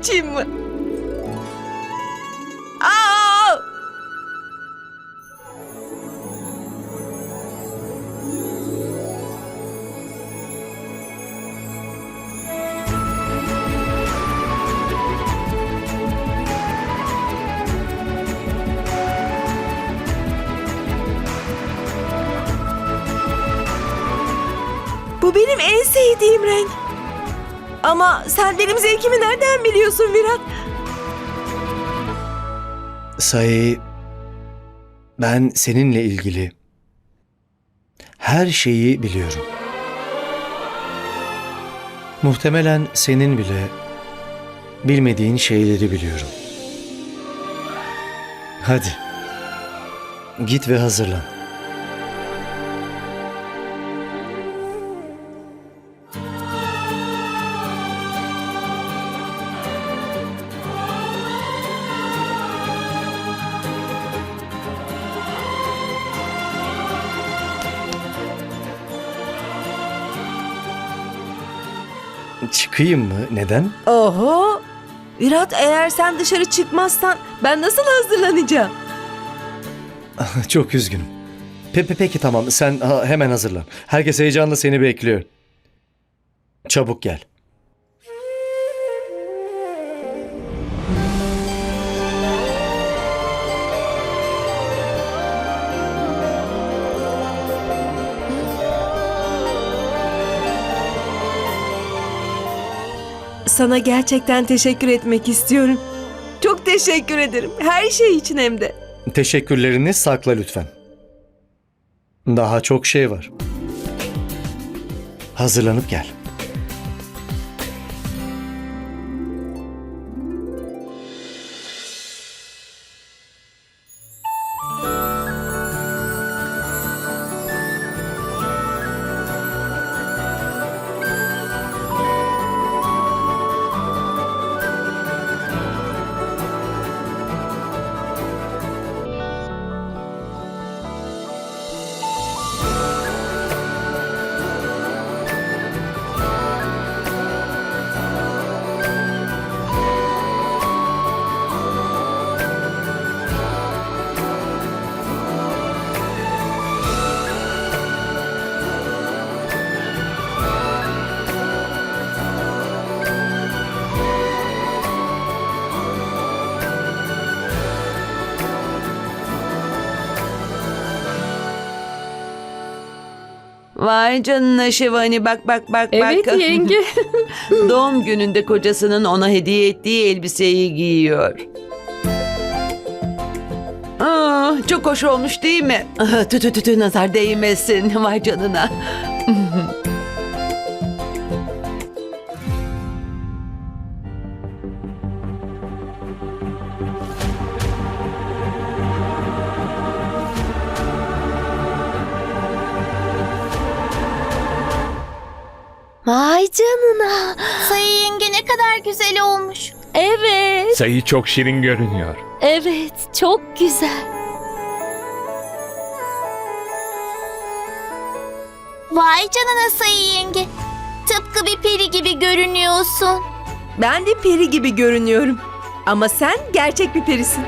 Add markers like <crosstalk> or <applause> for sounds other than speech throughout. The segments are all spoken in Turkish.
チー！Ama sen benim zevkimi nereden biliyorsun Virat? Sayı, ben seninle ilgili her şeyi biliyorum. Muhtemelen senin bile bilmediğin şeyleri biliyorum. Hadi. Git ve hazırlan. çıkayım mı? Neden? Oho! Virat eğer sen dışarı çıkmazsan ben nasıl hazırlanacağım? Ah, çok üzgünüm. Pe peki tamam sen hemen hazırlan. Herkes heyecanla seni bekliyor. Çabuk gel. Sana gerçekten teşekkür etmek istiyorum. Çok teşekkür ederim. Her şey için hem de. Teşekkürlerini sakla lütfen. Daha çok şey var. Hazırlanıp gel. Vay canına Şevani bak bak bak Evet bak. <laughs> yenge. Doğum gününde kocasının ona hediye ettiği elbiseyi giyiyor. Aa, çok hoş olmuş değil mi? Ah, tütü tütü nazar değmesin. <laughs> Vay canına. <laughs> Vay canına. Sayı yenge ne kadar güzel olmuş. Evet. Sayı çok şirin görünüyor. Evet, çok güzel. Vay canına sayı yenge. Tıpkı bir peri gibi görünüyorsun. Ben de peri gibi görünüyorum. Ama sen gerçek bir perisin.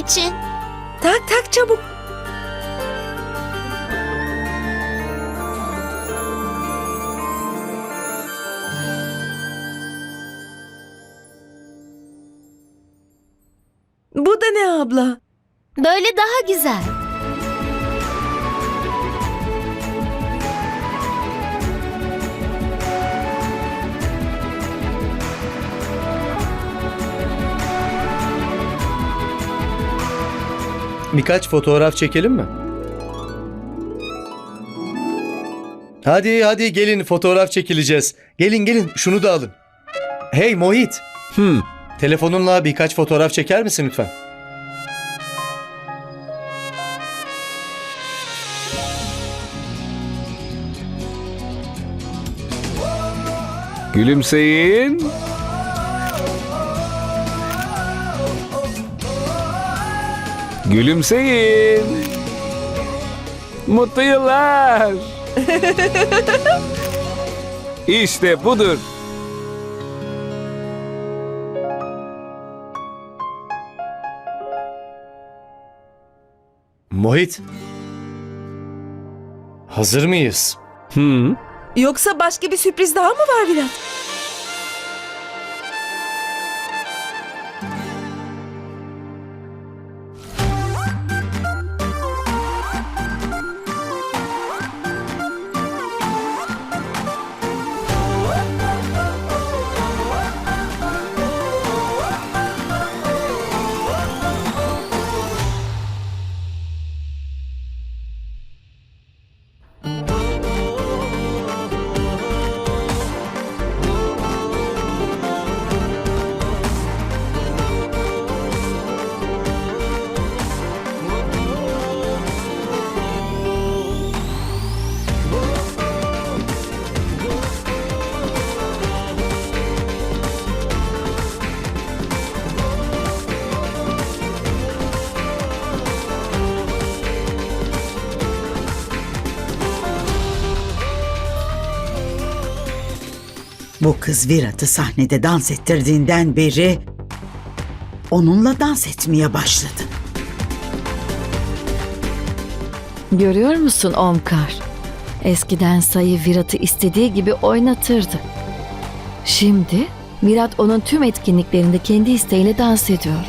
için. Tak tak çabuk. Bu da ne abla? Böyle daha güzel. Birkaç fotoğraf çekelim mi? Hadi hadi gelin fotoğraf çekileceğiz. Gelin gelin şunu da alın. Hey Mohit. Hmm. Telefonunla birkaç fotoğraf çeker misin lütfen? Gülümseyin. Gülümseyin. Mutlu yıllar. <laughs> işte budur. Mohit. Hazır mıyız? Hmm. Yoksa başka bir sürpriz daha mı var Virat? Bu kız Virat'ı sahnede dans ettirdiğinden beri onunla dans etmeye başladı. Görüyor musun Omkar? Eskiden sayı Virat'ı istediği gibi oynatırdı. Şimdi Virat onun tüm etkinliklerinde kendi isteğiyle dans ediyor.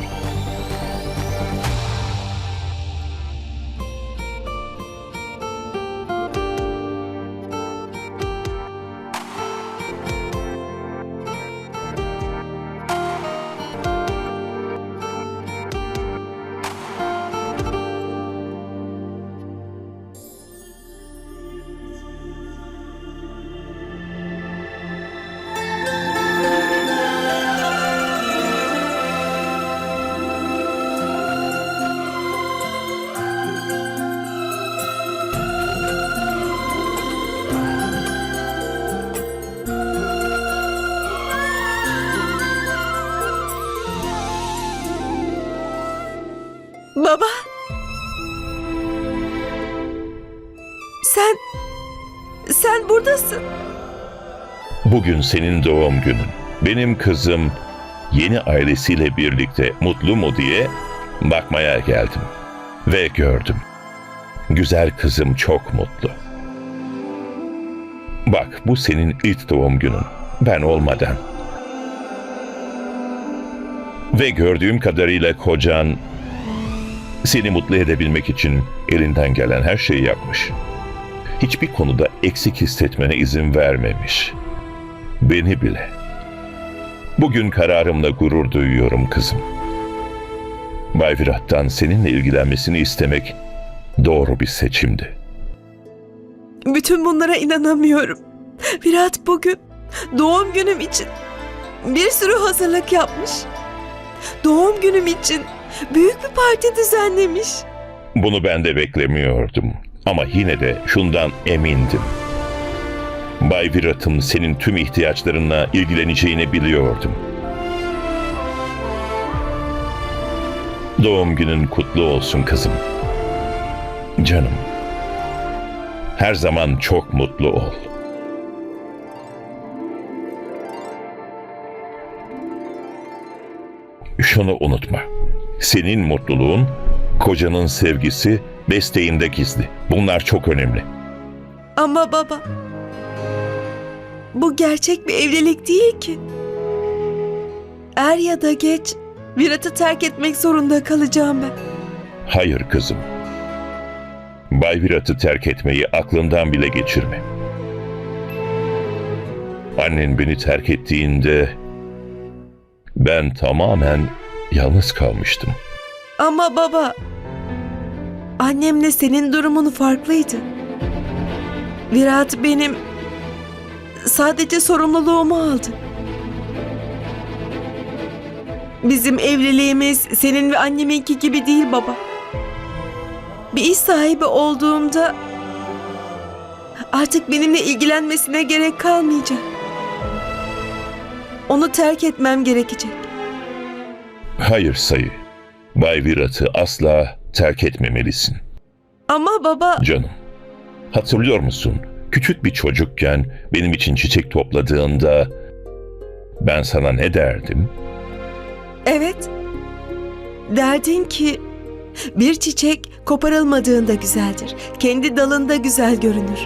Sen... Sen buradasın. Bugün senin doğum günün. Benim kızım yeni ailesiyle birlikte mutlu mu diye bakmaya geldim. Ve gördüm. Güzel kızım çok mutlu. Bak bu senin ilk doğum günün. Ben olmadan. Ve gördüğüm kadarıyla kocan seni mutlu edebilmek için elinden gelen her şeyi yapmış. Hiçbir konuda eksik hissetmene izin vermemiş. Beni bile. Bugün kararımla gurur duyuyorum kızım. Bay Virat'tan seninle ilgilenmesini istemek doğru bir seçimdi. Bütün bunlara inanamıyorum. Virat bugün doğum günüm için bir sürü hazırlık yapmış. Doğum günüm için büyük bir parti düzenlemiş. Bunu ben de beklemiyordum. Ama yine de şundan emindim. Bay Virat'ın senin tüm ihtiyaçlarınla ilgileneceğini biliyordum. Doğum günün kutlu olsun kızım. Canım. Her zaman çok mutlu ol. Şunu unutma. Senin mutluluğun kocanın sevgisi besteğinde gizli. Bunlar çok önemli. Ama baba, bu gerçek bir evlilik değil ki. Er ya da geç Virat'ı terk etmek zorunda kalacağım ben. Hayır kızım. Bay Virat'ı terk etmeyi aklından bile geçirme. Annen beni terk ettiğinde ben tamamen yalnız kalmıştım. Ama baba, annemle senin durumun farklıydı. Virat benim sadece sorumluluğumu aldı. Bizim evliliğimiz senin ve anneminki gibi değil baba. Bir iş sahibi olduğumda artık benimle ilgilenmesine gerek kalmayacak. Onu terk etmem gerekecek. Hayır sayı. Bay Virat'ı asla terk etmemelisin. Ama baba Canım, hatırlıyor musun? Küçük bir çocukken benim için çiçek topladığında ben sana ne derdim? evet. Derdin ki bir çiçek koparılmadığında güzeldir. Kendi dalında güzel görünür.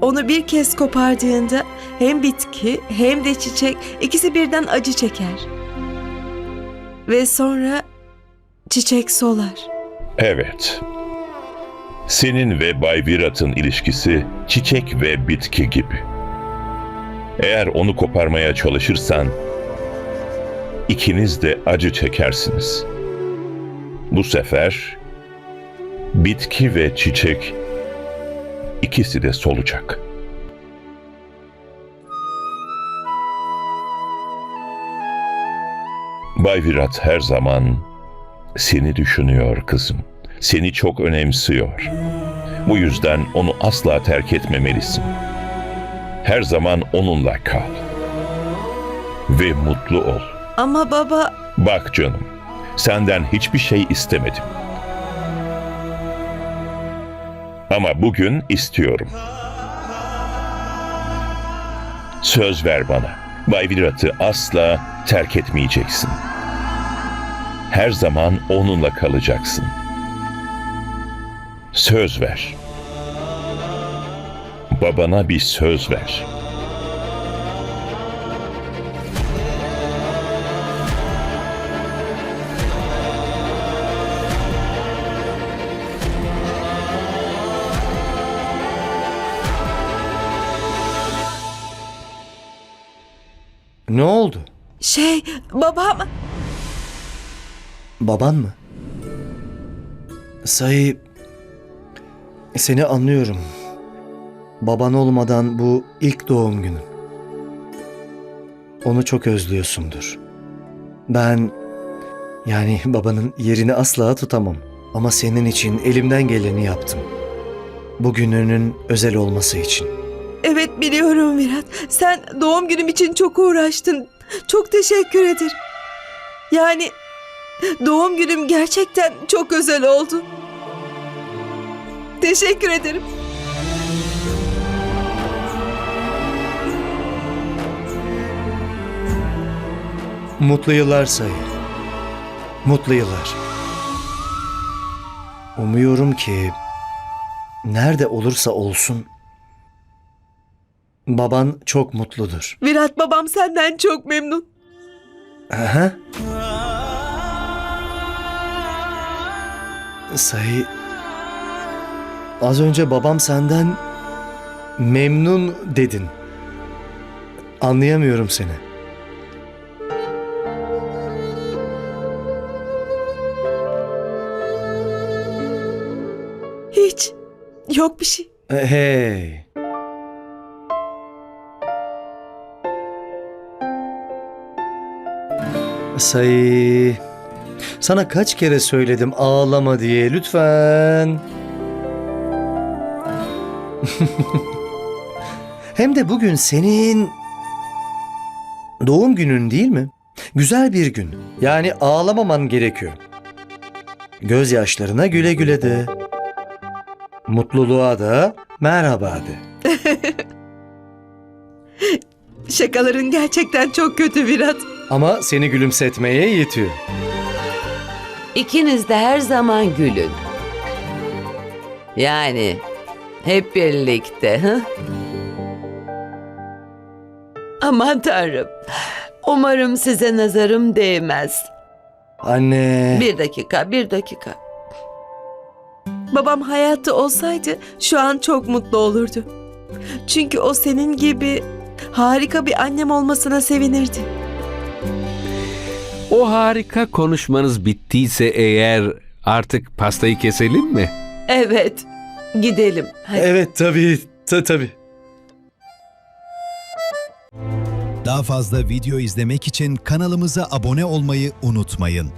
Onu bir kez kopardığında hem bitki hem de çiçek ikisi birden acı çeker. Ve sonra çiçek solar. Evet. Senin ve Bay Virat'ın ilişkisi çiçek ve bitki gibi. Eğer onu koparmaya çalışırsan ikiniz de acı çekersiniz. Bu sefer bitki ve çiçek ikisi de solacak. Bay Virat her zaman seni düşünüyor kızım. Seni çok önemsiyor. Bu yüzden onu asla terk etmemelisin. Her zaman onunla kal. Ve mutlu ol. Ama baba Bak canım, senden hiçbir şey istemedim. Ama bugün istiyorum. Söz ver bana. Bay Virat'ı asla terk etmeyeceksin. Her zaman onunla kalacaksın. Söz ver. Babana bir söz ver. Ne oldu? şey babam Baban mı? Sayı... Seni anlıyorum. Baban olmadan bu ilk doğum günün. Onu çok özlüyorsundur. Ben... Yani babanın yerini asla tutamam. Ama senin için elimden geleni yaptım. Bugününün özel olması için. Evet biliyorum Virat. Sen doğum günüm için çok uğraştın. Çok teşekkür ederim. Yani doğum günüm gerçekten çok özel oldu. Teşekkür ederim. Mutlu yıllar sayı. Mutlu yıllar. Umuyorum ki nerede olursa olsun baban çok mutludur. Virat babam senden çok memnun. Aha. Sayı az önce babam senden memnun dedin. Anlayamıyorum seni. Hiç. Yok bir şey. E, Hey. Sayı. Sana kaç kere söyledim ağlama diye lütfen. <laughs> Hem de bugün senin doğum günün değil mi? Güzel bir gün. Yani ağlamaman gerekiyor. Gözyaşlarına güle güle de. Mutluluğa da merhaba de. <laughs> Şakaların gerçekten çok kötü Virat. Ama seni gülümsetmeye yetiyor. İkiniz de her zaman gülün. Yani hep birlikte. Hı? Aman tanrım. Umarım size nazarım değmez. Anne. Bir dakika, bir dakika. Babam hayatta olsaydı şu an çok mutlu olurdu. Çünkü o senin gibi harika bir annem olmasına sevinirdi. O harika konuşmanız bittiyse eğer Artık pastayı keselim mi? Evet. Gidelim. Hadi. Evet tabii, ta, tabii. Daha fazla video izlemek için kanalımıza abone olmayı unutmayın.